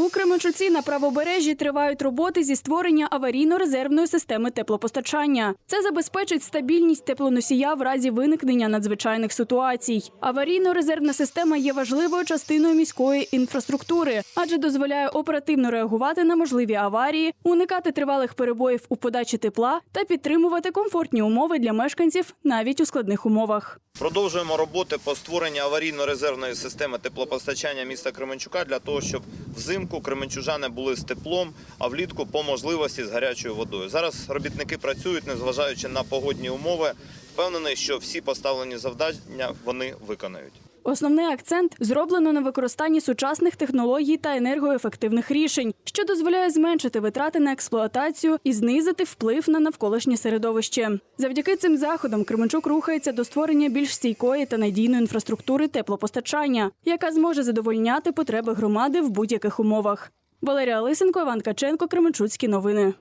У Кременчуці на правобережжі тривають роботи зі створення аварійно-резервної системи теплопостачання. Це забезпечить стабільність теплоносія в разі виникнення надзвичайних ситуацій. Аварійно-резервна система є важливою частиною міської інфраструктури, адже дозволяє оперативно реагувати на можливі аварії, уникати тривалих перебоїв у подачі тепла та підтримувати комфортні умови для мешканців навіть у складних умовах. Продовжуємо роботи по створенню аварійно-резервної системи теплопостачання міста Кременчука для того, щоб взимку кременчужани були з теплом, а влітку по можливості з гарячою водою. Зараз робітники працюють, незважаючи на погодні умови. Впевнений, що всі поставлені завдання вони виконають. Основний акцент зроблено на використанні сучасних технологій та енергоефективних рішень, що дозволяє зменшити витрати на експлуатацію і знизити вплив на навколишнє середовище. Завдяки цим заходам Кременчук рухається до створення більш стійкої та надійної інфраструктури теплопостачання, яка зможе задовольняти потреби громади в будь-яких умовах. Валерія Лисенко, Іван Каченко, Кременчуцькі новини.